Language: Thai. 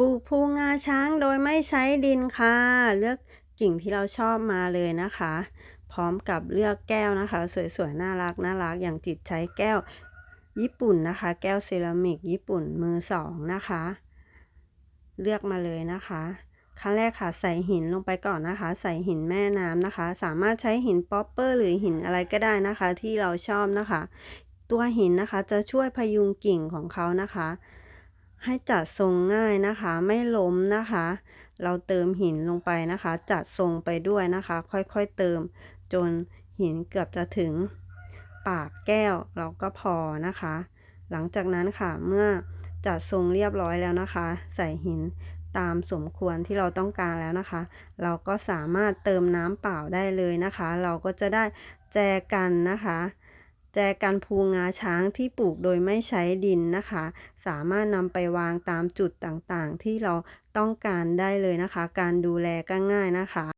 ปลูกภูงาช้างโดยไม่ใช้ดินค่ะ เลือกกิ่งที่เราชอบมาเลยนะคะ พร้อมกับเลือกแก้วนะคะ สวยๆ น่ารักน่ารักอย่างจิตใช้แก้วญี่ปุ่นนะคะ แก้วเซรามิกญี่ปุ่นมือสองนะคะ เลือกมาเลยนะคะขั้นแรกค่ะใส่หินลงไปก่อนนะคะ ใส่หินแม่น้ำนะคะ สามารถใช้หินป๊อปเปอร์หรือหินอะไรก็ได้นะคะ ที่เราชอบนะคะ ตัวหินนะคะจะช่วยพยุงกิ่งของเขานะคะ ให้จัดทรงง่ายนะคะ ไม่ล้มนะคะ เราเติมหินลงไปนะคะ จัดทรงไปด้วยนะคะ ค่อยๆเติม จนหินเกือบจะถึงปากแก้วเราก็พอนะคะ หลังจากนั้นค่ะเมื่อจัดทรงเรียบร้อยแล้วนะคะ ใส่หินตามสมควรที่เราต้องการแล้วนะคะ เราก็สามารถเติมน้ำเปล่าได้เลยนะคะ เราก็จะได้แจกันนะคะ แจกันภูงาช้างที่ปลูกโดยไม่ใช้ดินนะคะ สามารถนำไปวางตามจุดต่างๆ ที่เราต้องการได้เลยนะคะ การดูแลก็ง่ายนะคะ